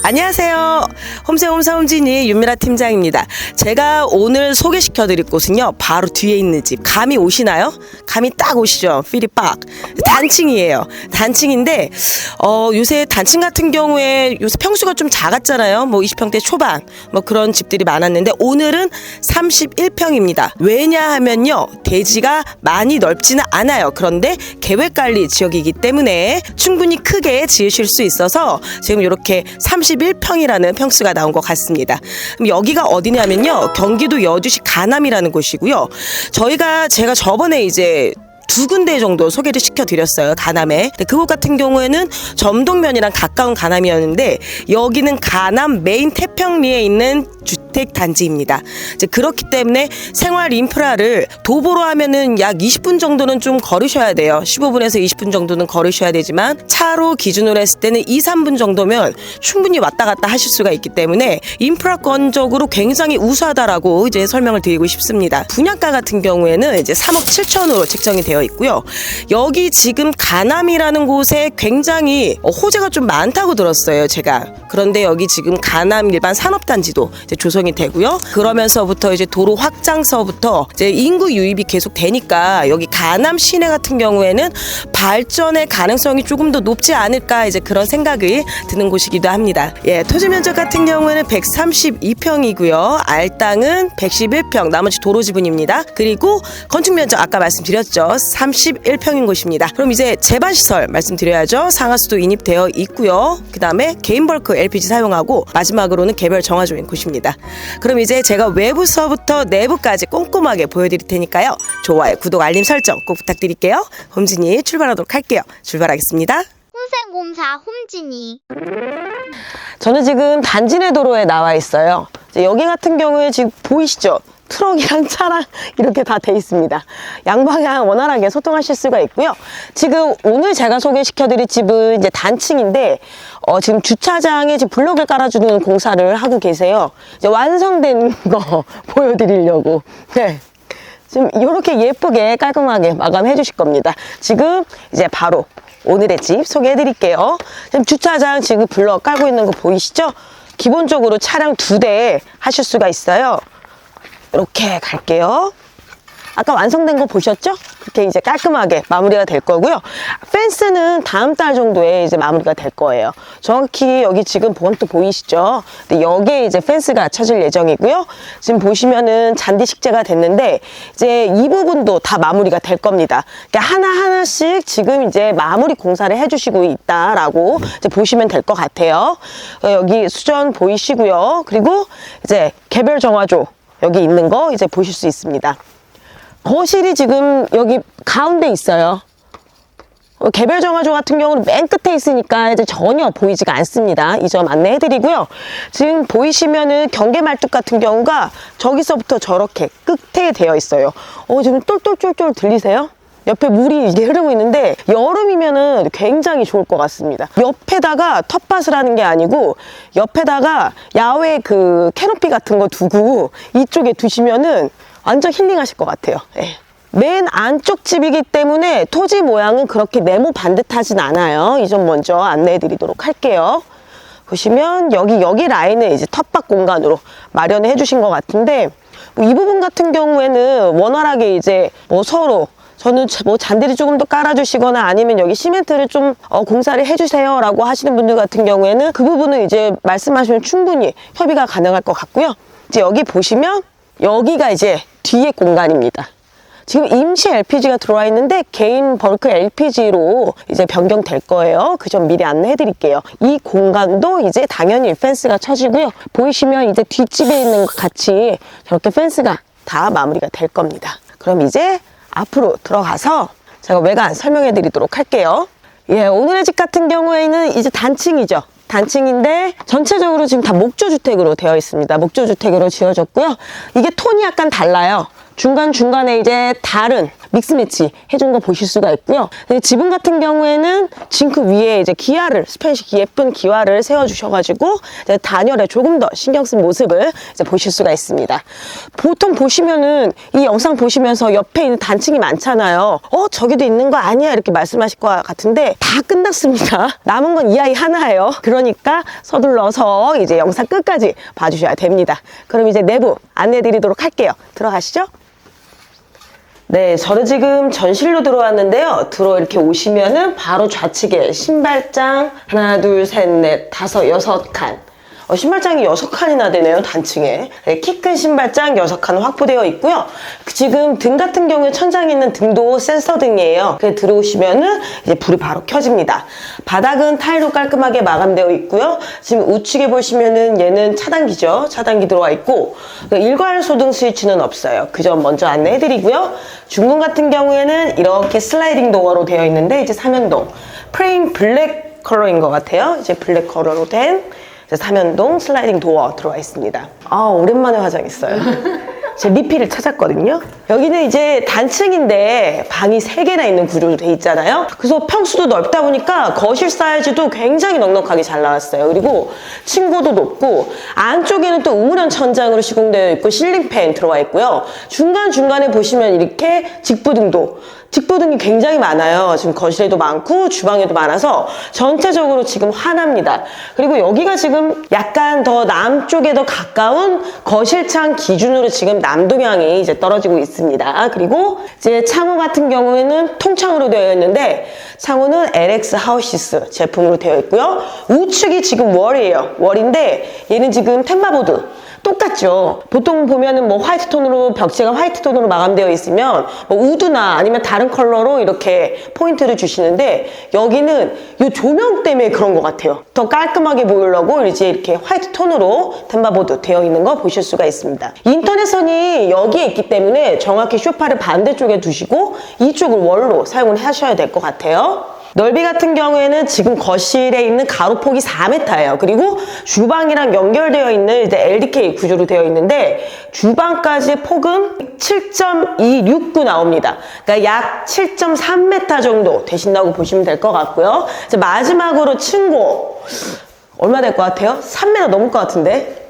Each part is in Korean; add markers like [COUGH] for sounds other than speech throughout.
안녕하세요. 홈세홈 사 홈진이 윤미라 팀장입니다. 제가 오늘 소개시켜 드릴 곳은요. 바로 뒤에 있는 집. 감이 오시나요? 감이 딱 오시죠. 필이 빡. 단층이에요. 단층인데 어, 요새 단층 같은 경우에 요새 평수가 좀 작았잖아요. 뭐 20평대 초반 뭐 그런 집들이 많았는데 오늘은 31평입니다. 왜냐하면요. 대지가 많이 넓지는 않아요. 그런데 계획 관리 지역이기 때문에 충분히 크게 지으실 수 있어서 지금 이렇게 31평이라는 평수가 나온 것 같습니다. 그럼 여기가 어디냐면요. 경기도 여주시 가남이라는 곳이고요. 저희가 제가 저번에 이제 두 군데 정도 소개를 시켜드렸어요. 가남에. 그곳 같은 경우에는 점동면이랑 가까운 가남이었는데 여기는 가남 메인 태평리에 있는 주 택 단지입니다. 이제 그렇기 때문에 생활 인프라를 도보로 하면은 약 20분 정도는 좀 걸으셔야 돼요. 15분에서 20분 정도는 걸으셔야 되지만 차로 기준으로 했을 때는 2, 3분 정도면 충분히 왔다 갔다 하실 수가 있기 때문에 인프라건적으로 굉장히 우수하다라고 이제 설명을 드리고 싶습니다. 분양가 같은 경우에는 이제 3억 7천으로 책정이 되어 있고요. 여기 지금 가남이라는 곳에 굉장히 어, 호재가 좀 많다고 들었어요, 제가. 그런데 여기 지금 가남 일반 산업단지도 이제 조성이 되고요. 그러면서부터 이제 도로 확장서부터 이제 인구 유입이 계속 되니까 여기 가남 시내 같은 경우에는 발전의 가능성이 조금 더 높지 않을까 이제 그런 생각이 드는 곳이기도 합니다. 예, 토지 면적 같은 경우에는 132평이고요. 알땅은 111평, 나머지 도로 지분입니다. 그리고 건축 면적 아까 말씀드렸죠. 31평인 곳입니다. 그럼 이제 제반 시설 말씀드려야죠. 상하수도 인입되어 있고요. 그다음에 개인 벌크 LPG 사용하고 마지막으로는 개별 정화조인 곳입니다. 그럼 이제 제가 외부서부터 내부까지 꼼꼼하게 보여드릴 테니까요. 좋아요, 구독, 알림 설정 꼭 부탁드릴게요. 홈진이 출발하도록 할게요. 출발하겠습니다. 홍생곰사 홈진이 저는 지금 단지내 도로에 나와 있어요. 이제 여기 같은 경우에 지금 보이시죠? 트럭이랑 차랑 [LAUGHS] 이렇게 다 돼 있습니다. 양방향 원활하게 소통하실 수가 있고요. 지금 오늘 제가 소개시켜 드릴 집은 이제 단층인데 어, 지금 주차장에 지금 블록을 깔아주는 공사를 하고 계세요. 이제 완성된 [LAUGHS] 거 보여드리려고. 네. 지금 이렇게 예쁘게 깔끔하게 마감해 주실 겁니다. 지금 이제 바로 오늘의 집 소개해 드릴게요. 지금 주차장 지금 블럭 깔고 있는 거 보이시죠? 기본적으로 차량 두 대 하실 수가 있어요. 이렇게 갈게요. 아까 완성된 거 보셨죠? 그렇게 이제 깔끔하게 마무리가 될 거고요. 펜스는 다음 달 정도에 이제 마무리가 될 거예요. 정확히 여기 지금 보건도 보이시죠? 여기에 이제 펜스가 쳐질 예정이고요. 지금 보시면은 잔디 식재가 됐는데 이제 이 부분도 다 마무리가 될 겁니다. 그러니까 하나하나씩 지금 이제 마무리 공사를 해주시고 있다라고 이제 보시면 될 것 같아요. 어, 여기 수전 보이시고요. 그리고 이제 개별 정화조 여기 있는 거 이제 보실 수 있습니다. 거실이 지금 여기 가운데 있어요. 어, 개별 정화조 같은 경우는 맨 끝에 있으니까 이제 전혀 보이지가 않습니다. 이 점 안내해드리고요. 지금 보이시면은 경계 말뚝 같은 경우가 저기서부터 저렇게 끝에 되어 있어요. 어, 지금 똘똘똘똘 들리세요? 옆에 물이 이게 흐르고 있는데 여름이면은 굉장히 좋을 것 같습니다. 옆에다가 텃밭을 하는 게 아니고 옆에다가 야외 그 캐노피 같은 거 두고 이쪽에 두시면은 완전 힐링하실 것 같아요. 예. 맨 안쪽 집이기 때문에 토지 모양은 그렇게 네모 반듯하진 않아요. 이 점 먼저 안내해 드리도록 할게요. 보시면 여기 여기 라인을 이제 텃밭 공간으로 마련해 을 주신 것 같은데 뭐 이 부분 같은 경우에는 원활하게 이제 뭐 서로 저는 자- 뭐 잔디를 조금 더 깔아주시거나 아니면 여기 시멘트를 좀 어, 공사를 해주세요 라고 하시는 분들 같은 경우에는 그 부분은 이제 말씀하시면 충분히 협의가 가능할 것 같고요. 이제 여기 보시면 여기가 이제 뒤에 공간입니다. 지금 임시 LPG가 들어와 있는데 개인 벌크 LPG로 이제 변경될 거예요. 그 점 미리 안내해 드릴게요. 이 공간도 이제 당연히 펜스가 쳐지고요. 보이시면 이제 뒷집에 있는 것 같이 저렇게 펜스가 다 마무리가 될 겁니다. 그럼 이제 앞으로 들어가서 제가 외관 설명해 드리도록 할게요. 예, 오늘의 집 같은 경우에는 이제 단층이죠. 단층인데 전체적으로 지금 다 목조주택으로 되어 있습니다. 목조주택으로 지어졌고요. 이게 톤이 약간 달라요. 중간중간에 이제 다른 믹스 매치 해준 거 보실 수가 있고요. 네, 지붕 같은 경우에는 징크 위에 이제 기아를 스페인식 예쁜 기와를 세워주셔가지고 단열에 조금 더 신경 쓴 모습을 이제 보실 수가 있습니다. 보통 보시면은 이 영상 보시면서 옆에 있는 단층이 많잖아요. 어 저기도 있는 거 아니야 이렇게 말씀하실 것 같은데 다 끝났습니다. [LAUGHS] 남은 건 이 아이 하나예요. 그러니까 서둘러서 이제 영상 끝까지 봐주셔야 됩니다. 그럼 이제 내부 안내드리도록 할게요. 들어가시죠. 네, 저는 지금 전실로 들어왔는데요. 들어 이렇게 오시면은 바로 좌측에 신발장 하나, 둘, 셋, 넷, 다섯, 여섯 칸. 어, 신발장이 여섯 칸이나 되네요, 단층에. 네, 키큰 신발장 여섯 칸 확보되어 있고요. 그 지금 등 같은 경우에 천장에 있는 등도 센서 등이에요. 그 들어오시면은 이제 불이 바로 켜집니다. 바닥은 타일로 깔끔하게 마감되어 있고요. 지금 우측에 보시면은 얘는 차단기죠. 차단기 들어와 있고 그 일괄 소등 스위치는 없어요. 그 점 먼저 안내해 드리고요. 중문 같은 경우에는 이렇게 슬라이딩 도어로 되어 있는데 이제 삼연동 프레임 블랙 컬러인 것 같아요. 이제 블랙 컬러로 된 삼연동 슬라이딩 도어 들어와 있습니다. 아 오랜만에 화장했어요. 제 리필을 찾았거든요. 여기는 이제 단층인데 방이 3개나 있는 구조로 돼 있잖아요. 그래서 평수도 넓다 보니까 거실 사이즈도 굉장히 넉넉하게 잘 나왔어요. 그리고 층고도 높고 안쪽에는 또 우물형 천장으로 시공되어 있고 실링팬 들어와 있고요. 중간중간에 보시면 이렇게 직부등도 직부등이 굉장히 많아요. 지금 거실에도 많고 주방에도 많아서 전체적으로 지금 환합니다. 그리고 여기가 지금 약간 더 남쪽에 더 가까운 거실창 기준으로 지금 남동향이 이제 떨어지고 있습니다. 그리고 이제 창호 같은 경우에는 통창으로 되어 있는데 창호는 LX 하우시스 제품으로 되어 있고요. 우측이 지금 월이에요. 월인데 얘는 지금 템마보드 똑같죠. 보통 보면은 뭐 화이트 톤으로 벽체가 화이트 톤으로 마감되어 있으면 뭐 우드나 아니면 다른 컬러로 이렇게 포인트를 주시는데 여기는 이 조명 때문에 그런 것 같아요. 더 깔끔하게 보이려고 이제 이렇게 화이트 톤으로 템바보드 되어 있는 거 보실 수가 있습니다. 인터넷선이 여기에 있기 때문에 정확히 쇼파를 반대쪽에 두시고 이쪽을 월로 사용을 하셔야 될 것 같아요. 넓이 같은 경우에는 지금 거실에 있는 가로폭이 4m예요. 그리고 주방이랑 연결되어 있는 이제 LDK 구조로 되어 있는데 주방까지 폭은 7.269 나옵니다. 그러니까 약 7.3m 정도 되신다고 보시면 될 것 같고요. 이제 마지막으로 층고 얼마 될 것 같아요? 3m 넘을 것 같은데.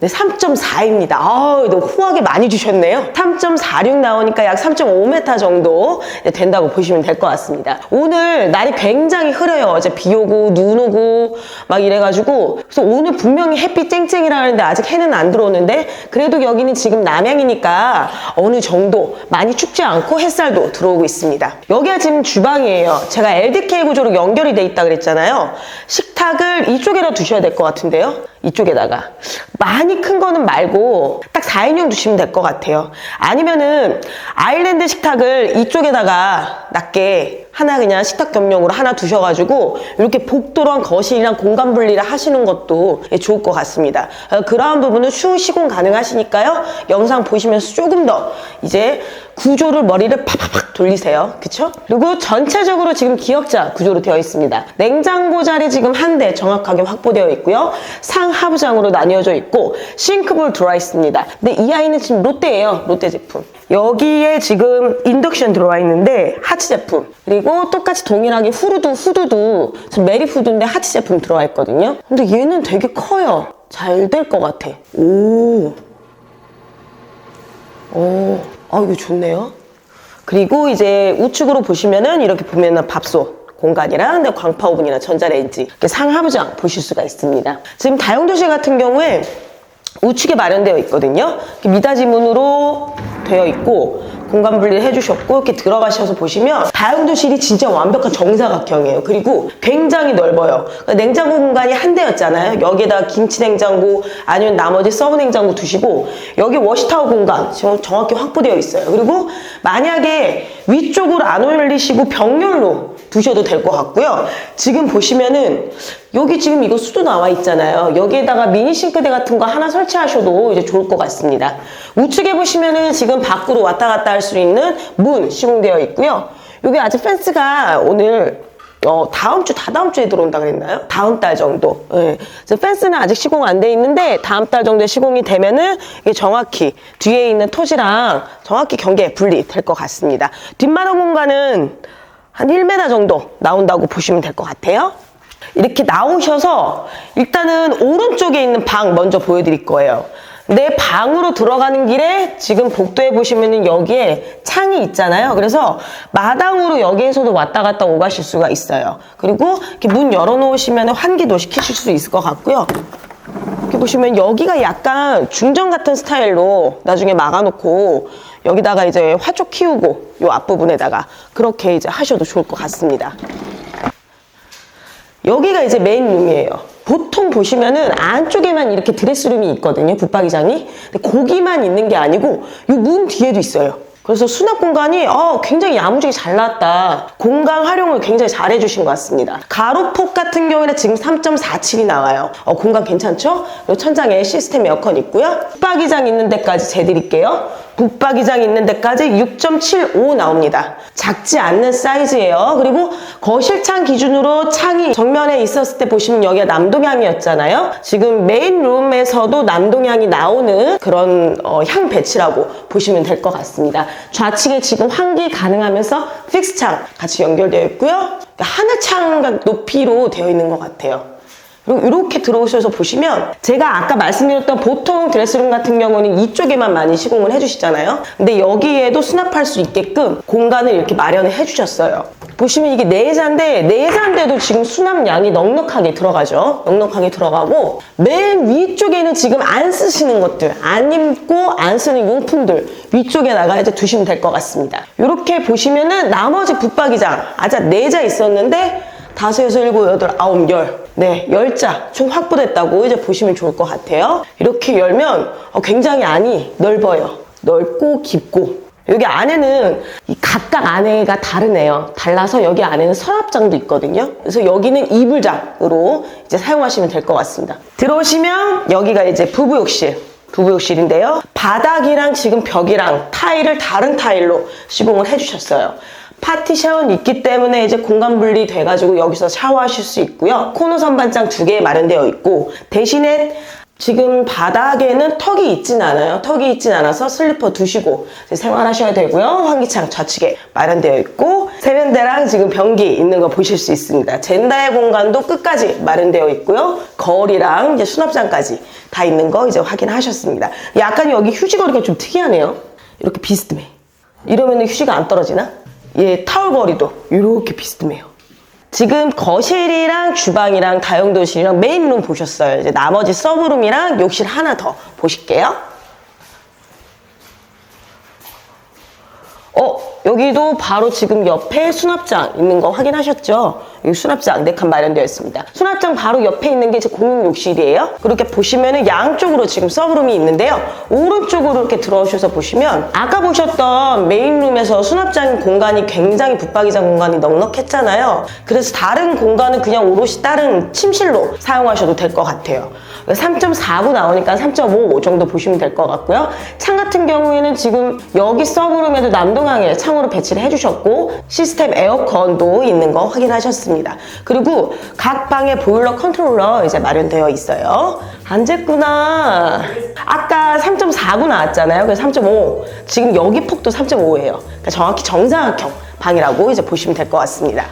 네, 3.4입니다. 아우, 너무 후하게 많이 주셨네요. 3.46 나오니까 약 3.5m 정도 된다고 보시면 될 것 같습니다. 오늘 날이 굉장히 흐려요. 어제 비 오고, 눈 오고, 막 이래가지고. 그래서 오늘 분명히 햇빛 쨍쨍이라 하는데 아직 해는 안 들어오는데, 그래도 여기는 지금 남양이니까 어느 정도 많이 춥지 않고 햇살도 들어오고 있습니다. 여기가 지금 주방이에요. 제가 LDK 구조로 연결이 돼 있다 그랬잖아요. 식탁을 이쪽에다 두셔야 될 것 같은데요. 이쪽에다가. 많이 큰 거는 말고 딱 4인용 두시면 될 것 같아요. 아니면은 아일랜드 식탁을 이쪽에다가 낮게 하나 그냥 식탁 겸용으로 하나 두셔가지고 이렇게 복도랑 거실이랑 공간 분리를 하시는 것도 좋을 것 같습니다. 어, 그러한 부분은 추후 시공 가능하시니까요. 영상 보시면서 조금 더 이제 구조를 머리를 팍팍팍 돌리세요. 그쵸? 그리고 전체적으로 지금 기역자 구조로 되어 있습니다. 냉장고 자리 지금 한 대 정확하게 확보되어 있고요. 상하부장으로 나뉘어져 있고 싱크볼 들어와 있습니다. 근데 이 아이는 지금 롯데예요. 롯데 제품. 여기에 지금 인덕션 들어와 있는데 하치 제품. 그리고 똑같이 동일하게 후드도 지금 메리 후드인데 하치 제품 들어와 있거든요. 근데 얘는 되게 커요. 잘 될 것 같아. 오. 오, 아, 이거 좋네요. 그리고 이제 우측으로 보시면은 이렇게 보면은 밥솥 공간이랑 광파 오븐이나 전자레인지 이렇게 상하부장 보실 수가 있습니다. 지금 다용도실 같은 경우에 우측에 마련되어 있거든요. 미닫이 문으로 되어 있고 공간 분리를 해주셨고 이렇게 들어가셔서 보시면 다용도실이 진짜 완벽한 정사각형이에요. 그리고 굉장히 넓어요. 그러니까 냉장고 공간이 한 대였잖아요. 여기에다 김치 냉장고 아니면 나머지 서브 냉장고 두시고 여기 워시타워 공간 지금 정확히 확보되어 있어요. 그리고 만약에 위쪽으로 안 올리시고 병렬로 두셔도 될 것 같고요. 지금 보시면은 여기 지금 이거 수도 나와 있잖아요. 여기에다가 미니 싱크대 같은 거 하나 설치하셔도 이제 좋을 것 같습니다. 우측에 보시면은 지금 밖으로 왔다 갔다 할 수 있는 문 시공되어 있고요. 여기 아직 펜스가 오늘 어, 다음 주, 다다음 주에 들어온다 그랬나요? 다음 달 정도. 예. 펜스는 아직 시공 안 돼 있는데 다음 달 정도에 시공이 되면은 이게 정확히 뒤에 있는 토지랑 정확히 경계 분리 될 것 같습니다. 뒷마당 공간은 한 1m 정도 나온다고 보시면 될 것 같아요. 이렇게 나오셔서 일단은 오른쪽에 있는 방 먼저 보여드릴 거예요. 내 방으로 들어가는 길에 지금 복도에 보시면은 여기에 창이 있잖아요. 그래서 마당으로 여기에서도 왔다 갔다 오가실 수가 있어요. 그리고 이렇게 문 열어놓으시면 환기도 시키실 수 있을 것 같고요. 이렇게 보시면 여기가 약간 중정 같은 스타일로 나중에 막아놓고 여기다가 이제 화초 키우고 요 앞부분에다가 그렇게 이제 하셔도 좋을 것 같습니다. 여기가 이제 메인 룸이에요. 보통 보시면은 안쪽에만 이렇게 드레스룸이 있거든요. 붙박이장이. 근데 거기만 있는 게 아니고 이문 뒤에도 있어요. 그래서 수납 공간이 어, 굉장히 야무지게 잘 나왔다. 공간 활용을 굉장히 잘 해주신 것 같습니다. 가로폭 같은 경우에는 지금 3.47이 나와요. 어, 공간 괜찮죠? 천장에 시스템 에어컨 있고요. 붙박이장 있는 데까지 재드릴게요. 붙박이장 있는 데까지 6.75 나옵니다. 작지 않는 사이즈예요. 그리고 거실창 기준으로 창이 정면에 있었을 때 보시면 여기가 남동향이었잖아요. 지금 메인 룸에서도 남동향이 나오는 그런 어, 향 배치라고 보시면 될 것 같습니다. 좌측에 지금 환기 가능하면서 픽스창 같이 연결되어 있고요. 그러니까 하늘창 높이로 되어 있는 것 같아요. 그리고 이렇게 들어오셔서 보시면 제가 아까 말씀드렸던 보통 드레스룸 같은 경우는 이쪽에만 많이 시공을 해주시잖아요. 근데 여기에도 수납할 수 있게끔 공간을 이렇게 마련을 해주셨어요. 보시면 이게 내자인데 내자인데도 지금 수납량이 넉넉하게 들어가죠. 넉넉하게 들어가고 맨 위쪽에는 지금 안 쓰시는 것들, 안 입고 안 쓰는 용품들 위쪽에다가 이제 두시면 될 것 같습니다. 이렇게 보시면은 나머지 붙박이장 아자 내자 있었는데 다섯, 여섯, 일곱, 여덟, 아홉, 열. 네, 열자 총 확보됐다고 이제 보시면 좋을 것 같아요. 이렇게 열면 어, 굉장히 안이 넓어요. 넓고 깊고. 여기 안에는 이 각각 안에가 다르네요. 달라서 여기 안에는 서랍장도 있거든요. 그래서 여기는 이불장으로 이제 사용하시면 될 것 같습니다. 들어오시면 여기가 이제 부부 욕실. 부부 욕실인데요. 바닥이랑 지금 벽이랑 타일을 다른 타일로 시공을 해주셨어요. 파티션 있기 때문에 이제 공간 분리 돼가지고 여기서 샤워하실 수 있고요. 코너 선반장 두 개 마련되어 있고 대신에 지금 바닥에는 턱이 있진 않아요. 턱이 있진 않아서 슬리퍼 두시고 생활하셔야 되고요. 환기창 좌측에 마련되어 있고 세면대랑 지금 변기 있는 거 보실 수 있습니다. 젠다의 공간도 끝까지 마련되어 있고요. 거울이랑 이제 수납장까지 다 있는 거 이제 확인하셨습니다. 약간 여기 휴지 거리가 좀 특이하네요. 이렇게 비스듬해. 이러면 휴지가 안 떨어지나? 예, 타올 거리도 이렇게 비스듬해요. 지금 거실이랑 주방이랑 다용도실이랑 메인룸 보셨어요. 이제 나머지 서브룸이랑 욕실 하나 더 보실게요. 어, 여기도 바로 지금 옆에 수납장 있는 거 확인하셨죠? 수납장 4칸 마련되어 있습니다. 수납장 바로 옆에 있는 게 이제 공용 욕실이에요. 그렇게 보시면은 양쪽으로 지금 서브룸이 있는데요. 오른쪽으로 이렇게 들어오셔서 보시면 아까 보셨던 메인룸에서 수납장 공간이 굉장히 붙박이장 공간이 넉넉했잖아요. 그래서 다른 공간은 그냥 오롯이 다른 침실로 사용하셔도 될 것 같아요. 3.4구 나오니까 3.5 정도 보시면 될 것 같고요. 창 같은 경우에는 지금 여기 서브룸에도 남동향에 창으로 배치를 해주셨고 시스템 에어컨도 있는 거 확인하셨습니다. 그리고 각 방에 보일러 컨트롤러 이제 마련되어 있어요. 안 쟀구나. 아까 3.4구 나왔잖아요. 그래서 3.5. 지금 여기 폭도 3.5예요. 그러니까 정확히 정사각형 방이라고 이제 보시면 될 것 같습니다.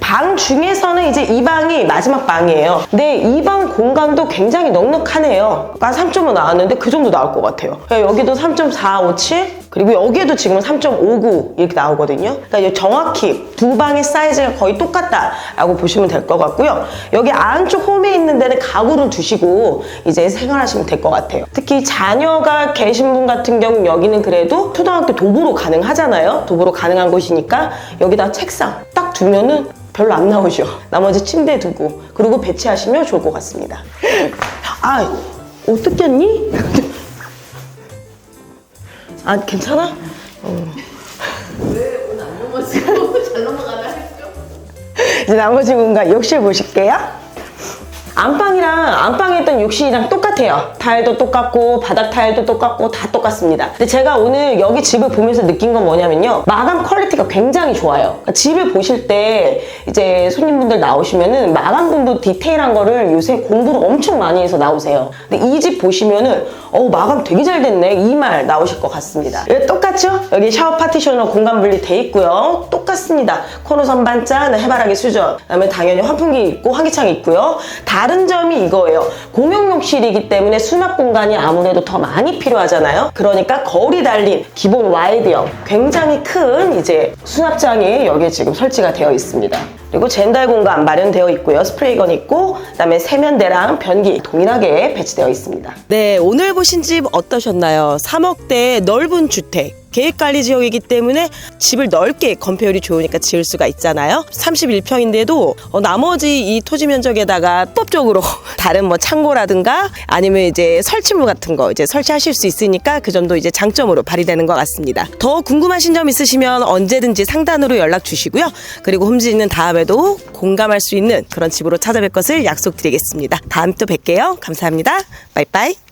방 중에서는 이제 이 방이 마지막 방이에요. 근데 이 방 공간도 굉장히 넉넉하네요. 아까 3.5 나왔는데 그 정도 나올 것 같아요. 여기도 3.457 그리고 여기에도 지금 3.59 이렇게 나오거든요. 그러니까 정확히 두 방의 사이즈가 거의 똑같다라고 보시면 될 것 같고요. 여기 안쪽 홈에 있는 데는 가구를 두시고 이제 생활하시면 될 것 같아요. 특히 자녀가 계신 분 같은 경우 여기는 그래도 초등학교 도보로 가능하잖아요. 도보로 가능한 곳이니까 여기다 책상 딱 두면은 별로 안 나오죠. [LAUGHS] 나머지 침대 두고 그리고 배치하시면 좋을 것 같습니다. [LAUGHS] 아, 어떻게 했니? [LAUGHS] 아, 괜찮아? 잘 넘어가나 했죠? 이제 나머지 공간 욕실 보실게요. 안방이랑 안방에 있던 욕실이랑 똑같은 똑같아요. 타일도 똑같고 바닥 타일도 똑같고 다 똑같습니다. 근데 제가 오늘 여기 집을 보면서 느낀 건 뭐냐면요. 마감 퀄리티가 굉장히 좋아요. 그러니까 집을 보실 때 이제 손님분들 나오시면은 마감 공부 디테일한 거를 요새 공부를 엄청 많이 해서 나오세요. 근데 이 집 보시면은 어 마감 되게 잘 됐네 이 말 나오실 것 같습니다. 여기 똑같죠? 여기 샤워 파티션으로 공간 분리 돼 있고요. 똑같습니다. 코너 선반장, 해바라기 수전, 그다음에 당연히 환풍기 있고 환기창 있고요. 다른 점이 이거예요. 공용욕실이기 때문에 수납 공간이 아무래도 더 많이 필요하잖아요. 그러니까 거울이 달린 기본 와이드형 굉장히 큰 이제 수납장이 여기에 지금 설치가 되어 있습니다. 그리고 젠달 공간 마련되어 있고요. 스프레이건 있고 그다음에 세면대랑 변기 동일하게 배치되어 있습니다. 네, 오늘 보신 집 어떠셨나요? 3억대 넓은 주택. 계획관리 지역이기 때문에 집을 넓게 건폐율이 좋으니까 지을 수가 있잖아요. 31평인데도 어, 나머지 이 토지 면적에다가 합법적으로 [LAUGHS] 다른 뭐 창고라든가 아니면 이제 설치물 같은 거 이제 설치하실 수 있으니까 그 점도 이제 장점으로 발휘되는 것 같습니다. 더 궁금하신 점 있으시면 언제든지 상단으로 연락 주시고요. 그리고 홈지는 다음에도 공감할 수 있는 그런 집으로 찾아뵐 것을 약속드리겠습니다. 다음 또 뵐게요. 감사합니다. 빠이빠이.